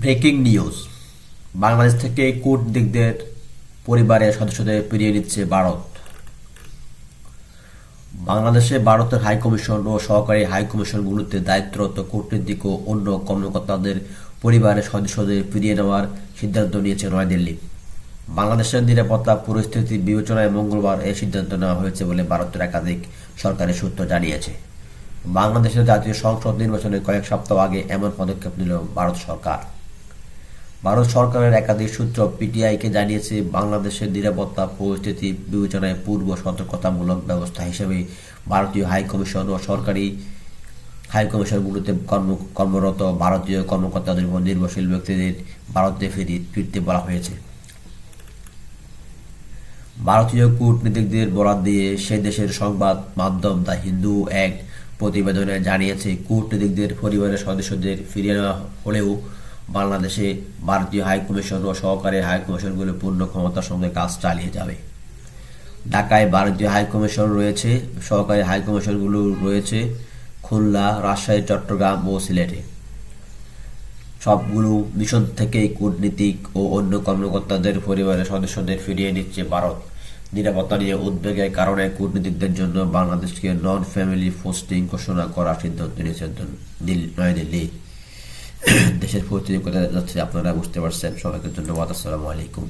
Breaking news. Bangladesh থেকে কূটনীতিকদের পরিবারের সদস্যদের ফিরিয়ে নিচ্ছে ভারত। বাংলাদেশে ভারতের হাইকমিশন ও সহকারী হাইকমিশনগুলোতে দায়িত্বরত কূটনীতিক ও অন্য কর্মকর্তাদের পরিবারের সদস্যদের ফিরিয়ে নেওয়ার সিদ্ধান্ত নিয়েছে নয়াদিল্লি। বাংলাদেশের নিরাপত্তা পরিস্থিতি বিবেচনায় মঙ্গলবার এই সিদ্ধান্ত নেওয়া হয়েছে বলে ভারতের একাধিক সরকারি সূত্র জানিয়েছে। বাংলাদেশের জাতীয় সংসদ নির্বাচনের কয়েক সপ্তাহ আগে এমন পদক্ষেপ নিল ভারত সরকার। ভারত সরকারের একাধিক সূত্র পিটিআইকে জানিয়েছে, বাংলাদেশের নিরাপত্তা পরিস্থিতি বিবেচনায় পূর্ব সতর্কতামূলক ব্যবস্থা হিসেবে ভারতীয় হাইকমিশন ও সরকারি হাইকমিশনগুলোতে কর্ম, কর্মরত ভারতীয় কর্মকর্তাদের উপর নির্ভরশীল ব্যক্তিদের ভারতে ফিরি ফিরতে বলা হয়েছে। ভারতীয় কূটনীতিকদের বরাদ দিয়ে সে দেশের সংবাদ মাধ্যম দ্য হিন্দু এক প্রতিবেদনে জানিয়েছে, কূটনীতিকদের পরিবারের সদস্যদের ফিরিয়ে নেওয়া হলেও বাংলাদেশে ভারতীয় হাইকমিশন ও সহকারী হাইকমিশনগুলো পূর্ণ ক্ষমতার সঙ্গে কাজ চালিয়ে যাবে। ঢাকায় ভারতীয় হাইকমিশন রয়েছে, সহকারী হাইকমিশনগুলো রয়েছে খুলনা, রাজশাহী, চট্টগ্রাম ও সিলেটে। সবগুলো মিশন থেকেই কূটনীতিক ও অন্য কর্মকর্তাদের পরিবারের সদস্যদের ফিরিয়ে নিচ্ছে ভারত। নিরাপত্তা নিয়ে উদ্বেগের কারণে কূটনীতিকদের জন্য বাংলাদেশকে নন ফ্যামিলি পোস্টিং ঘোষণা করার সিদ্ধান্ত নিয়েছে দিল্লি নয়াদিল্লি। দেশের পরিস্থিতি কোথায় যাচ্ছে আপনারা বুঝতে পারছেন। সবাইকে ধন্যবাদ আসসালামু আলাইকুম।